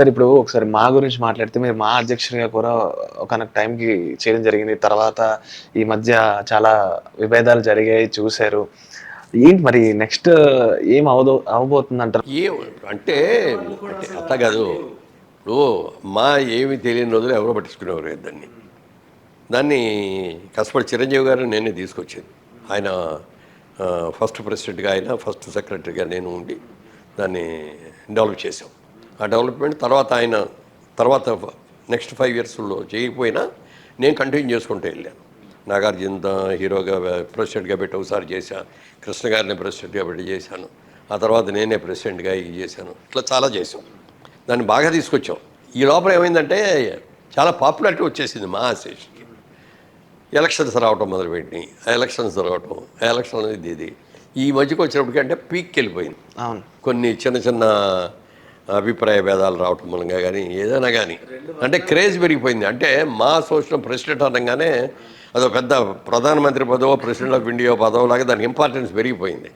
Sir ఇప్పుడు ఒకసారి మా గురించి మాట్లాడితే మీరు మా అధ్యక్షుడిగా కూడా ఒక టైంకి చేయడం జరిగింది. తర్వాత ఈ మధ్య చాలా విభేదాలు జరిగాయి చూశారు. ఏంటి మరి నెక్స్ట్ ఏం అవదో అవబోతుంది అంటారు ఏ అంటే అట్లా కాదు. ఇప్పుడు మా ఏమి తెలియని రోజులు ఎవరో పట్టించుకునేవారు దాన్ని. దాన్ని కష్టపడి చిరంజీవి గారు నేనే తీసుకొచ్చాను ఆయన ఫస్ట్ ప్రెసిడెంట్గా ఆయన ఫస్ట్ సెక్రటరీగా నేను ఉండి దాన్ని డెవలప్ చేసాం ఆ డెవలప్మెంట్ తర్వాత ఆయన తర్వాత నెక్స్ట్ ఫైవ్ ఇయర్స్లో చేయకపోయినా నేను కంటిన్యూ చేసుకుంటూ వెళ్ళాను నాగార్జున హీరోగా ప్రెసిడెంట్గా పెట్టి ఒకసారి చేశాను కృష్ణ గారిని ప్రెసిడెంట్గా పెట్టి చేశాను. ఆ తర్వాత నేనే ప్రెసిడెంట్గా ఇది చేశాను. ఇట్లా చాలా చేసాం దాన్ని బాగా తీసుకొచ్చాం. ఈ లోపల ఏమైందంటే చాలా పాపులారిటీ వచ్చేసింది మా అసోసియేషన్కి ఎలక్షన్స్ రావటం మొదలుపెట్టి ఆ ఎలక్షన్స్ రావటం ఆ ఎలక్షన్ ఇది ఇది. ఈ మధ్యకి వచ్చినప్పటికీ అంటే పీక్కి వెళ్ళిపోయింది. అవును. కొన్ని చిన్న చిన్న అభిప్రాయ భేదాలు రావటం మూలంగా కానీ ఏదైనా కానీ అంటే క్రేజ్ పెరిగిపోయింది. అంటే మా సోషల్ ప్రెసిడెంట్ అనగానే అదో పెద్ద ప్రధానమంత్రి పదవో ప్రెసిడెంట్ ఆఫ్ ఇండియా పదవో లాగా దానికి ఇంపార్టెన్స్ పెరిగిపోయింది.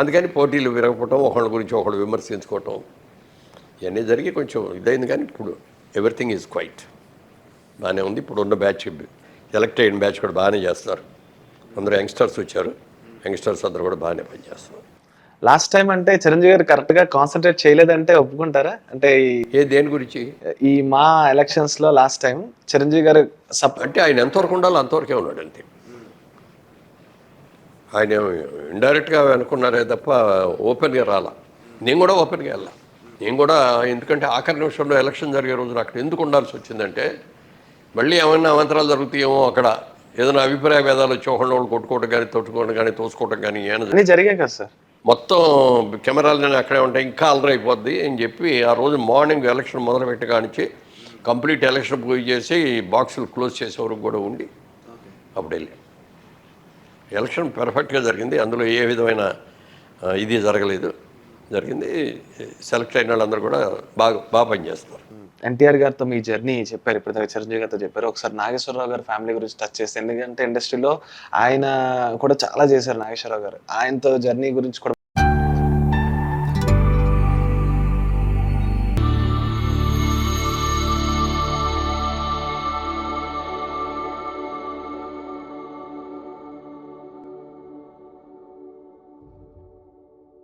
అందుకని పోటీలు విరగపోవటం ఒకళ్ళ గురించి ఒకళ్ళు విమర్శించుకోవటం ఇవన్నీ జరిగి కొంచెం ఇదైంది కానీ ఇప్పుడు ఎవ్రీథింగ్ ఈజ్ క్వైట్ బాగానే ఉంది. ఇప్పుడు ఉన్న బ్యాచ్ సెలెక్ట్ అయిన బ్యాచ్ కూడా బాగానే చేస్తున్నారు అందరూ యంగ్స్టర్స్ వచ్చారు. యంగ్స్టర్స్ అందరూ కూడా బాగానే పనిచేస్తున్నారు. లాస్ట్ టైం అంటే చిరంజీవి గారు కరెక్ట్గా కాన్సన్ట్రేట్ చేయలేదంటే ఒప్పుకుంటారా? అంటే ఏ దేని గురించి? ఈ మా ఎలక్షన్స్లో లాస్ట్ టైం చిరంజీవి గారు అంటే ఆయన ఎంతవరకు ఉండాలో అంతవరకే ఉన్నాడు అంతే. ఆయన ఇండైరెక్ట్గా అనుకున్నారే తప్ప ఓపెన్గా రాలా. నేను కూడా ఓపెన్గా వెళ్ళా. నేను కూడా ఎందుకంటే ఆఖరి నిమిషంలో ఎలక్షన్ జరిగే రోజున అక్కడ ఎందుకు ఉండాల్సి వచ్చిందంటే మళ్ళీ ఏమైనా అవంతరాలు జరుగుతాయేమో అక్కడ. ఏదైనా అభిప్రాయ భేదాలు వచ్చి ఒకళ్ళు కొట్టుకోవడం కానీ తొట్టుకోవడం కానీ తోసుకోవడం కానీ ఏమైనా జరిగాయి కదా సార్. మొత్తం కెమెరాలు అక్కడే ఉంటాయి ఇంకా అలర్ అయిపోద్ది అని చెప్పి ఆ రోజు మార్నింగ్ ఎలక్షన్ మొదలు పెట్టగానించి కంప్లీట్ ఎలక్షన్ పూజ చేసి బాక్సులు క్లోజ్ చేసే వరకు కూడా ఉండి అప్పుడు వెళ్ళి. ఎలక్షన్ పెర్ఫెక్ట్గా జరిగింది. అందులో ఏ విధమైన ఇది జరగలేదు. జరిగింది. సెలెక్ట్ అయిన వాళ్ళందరూ కూడా బాగా బాగా పనిచేస్తారు ఎన్టీఆర్ గారితో మీ జర్నీ చెప్పారు. ఇప్పుడు దాకా చిరంజీవి గారితో చెప్పారు. ఒకసారి నాగేశ్వరరావు గారి ఫ్యామిలీ గురించి టచ్ చేస్తే ఎందుకంటే ఇండస్ట్రీలో ఆయన కూడా చాలా చేశారు నాగేశ్వరరావు గారు. ఆయనతో జర్నీ గురించి కూడా